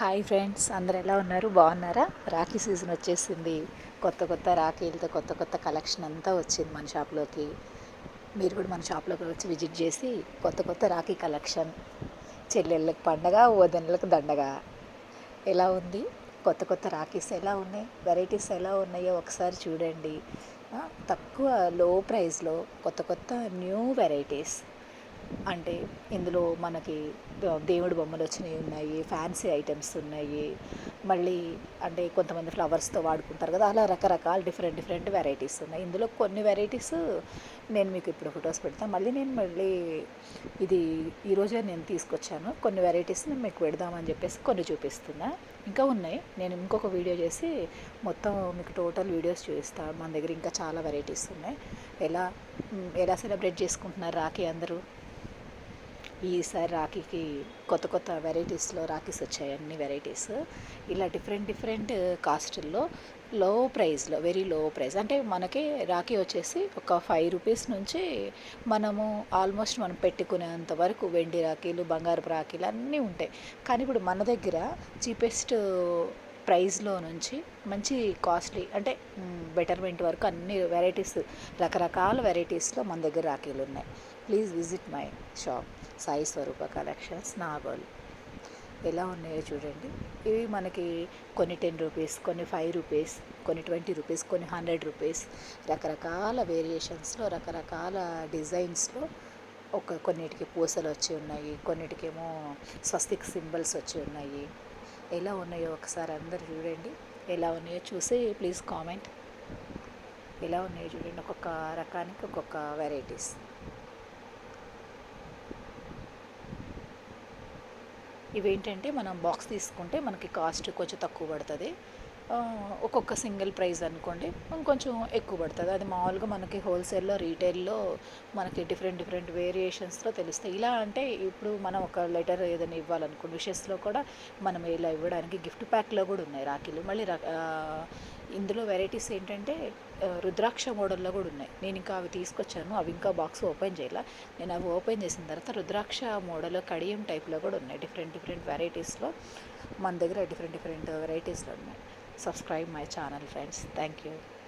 Hi friends అందరు ఎలా ఉన్నారు? బాగున్నారా? రాఖీ సీజన్ వచ్చేసింది. కొత్త కొత్త రాఖీలతో కొత్త కొత్త కలెక్షన్ అంతా వచ్చింది మన షాప్లోకి మీరు కూడా మన షాప్లోకి వచ్చి విజిట్ చేసి కొత్త కొత్త రాఖీ కలెక్షన్ చెల్లెళ్ళకి పండగ వదినలకు దండగ. ఎలా ఉంది? కొత్త కొత్త రాఖీస్ ఎలా ఉన్నాయి? వెరైటీస్ ఎలా ఉన్నాయో ఒకసారి చూడండి. తక్కువ లో ప్రైస్లో కొత్త కొత్త న్యూ వెరైటీస్ అంటే ఇందులో మనకి దేవుడి బొమ్మలు వచ్చినవి ఉన్నాయి ఫ్యాన్సీ ఐటమ్స్ ఉన్నాయి. మళ్ళీ అంటే కొంతమంది ఫ్లవర్స్తో వాడుకుంటారు కదా అలా రకరకాల డిఫరెంట్ డిఫరెంట్ వెరైటీస్ ఉన్నాయి. ఇందులో కొన్ని వెరైటీస్ నేను మీకు ఇప్పుడు ఫొటోస్ పెడతాను మళ్ళీ నేను మళ్ళీ ఇది ఈరోజే నేను తీసుకొచ్చాను. కొన్ని వెరైటీస్ నేను మీకు పెడదామని చెప్పేసి కొన్ని చూపిస్తున్నా. ఇంకా ఉన్నాయి. నేను ఇంకొక వీడియో చేసి మొత్తం మీకు టోటల్ వీడియోస్ చూపిస్తాను మన దగ్గర ఇంకా చాలా వెరైటీస్ ఉన్నాయి. ఎలా ఎలా సెలబ్రేట్ చేసుకుంటున్నారు రాఖీ అందరూ? ఈసారి రాఖీకి కొత్త కొత్త వెరైటీస్లో రాఖీస్ వచ్చాయి అన్ని వెరైటీస్. ఇలా డిఫరెంట్ డిఫరెంట్ కాస్టుల్లో లో ప్రైస్లో వెరీ లో ప్రైస్ అంటే మనకి రాఖీ వచ్చేసి ఒక ఫైవ్ రూపీస్ నుంచి మనము ఆల్మోస్ట్ మనం పెట్టుకునేంత వరకు వెండి రాఖీలు బంగారపు రాఖీలు అన్నీ ఉంటాయి. కానీ ఇప్పుడు మన దగ్గర చీపెస్ట్ ప్రైస్లో నుంచి మంచి కాస్ట్లీ అంటే బెటర్మెంట్ వరకు అన్ని వెరైటీస్ రకరకాల వెరైటీస్లో మన దగ్గర రాఖీలు ఉన్నాయి. Please visit my shop. Sai Swarupa collections Nagole. ఎలా ఉన్నాయో చూడండి. ఇవి మనకి కొన్ని టెన్ రూపీస్ కొన్ని ఫైవ్ రూపీస్ కొన్ని ట్వంటీ రూపీస్ కొన్ని హండ్రెడ్ రూపీస్ రకరకాల వేరియేషన్స్లో రకరకాల డిజైన్స్లో ఒక కొన్నిటికి పూసలు వచ్చి ఉన్నాయి. కొన్నిటికేమో స్వస్తిక్ సింబల్స్ వచ్చి ఉన్నాయి. ఎలా ఉన్నాయో ఒకసారి అందరు చూడండి. ఎలా ఉన్నాయో చూసి ప్లీజ్ కామెంట్. ఎలా ఉన్నాయో చూడండి. ఒక్కొక్క రకానికి ఒక్కొక్క వెరైటీస్ ఇవేంటంటే మనం బాక్స్ తీసుకుంటే మనకి కాస్ట్ కొంచెం తక్కువ పడుతుంది. ఒక్కొక్క సింగిల్ ప్రైస్ అనుకోండి కొంచెం ఎక్కువ పడుతుంది. అది మామూలుగా మనకి హోల్సేల్లో రీటైల్లో మనకి డిఫరెంట్ డిఫరెంట్ వేరియేషన్స్లో తెలుస్తాయి. ఇలా అంటే ఇప్పుడు మనం ఒక లెటర్ ఏదైనా ఇవ్వాలనుకోండి విషెస్లో కూడా మనం ఇలా ఇవ్వడానికి గిఫ్ట్ ప్యాక్లో కూడా ఉన్నాయి. రాఖీలు మళ్ళీ రా- ఇందులో వెరైటీస్ ఏంటంటే రుద్రాక్ష మోడల్లో కూడా ఉన్నాయి. నేను ఇంకా అవి తీసుకొచ్చాను అవి ఇంకా బాక్స్ ఓపెన్ చేయాల. నేను అవి ఓపెన్ చేసిన తర్వాత రుద్రాక్ష మోడల్ కడియం టైప్లో కూడా ఉన్నాయి. డిఫరెంట్ డిఫరెంట్ వెరైటీస్లో మన దగ్గర డిఫరెంట్ డిఫరెంట్ వెరైటీస్లో ఉన్నాయి. subscribe my channel friends. Thank you.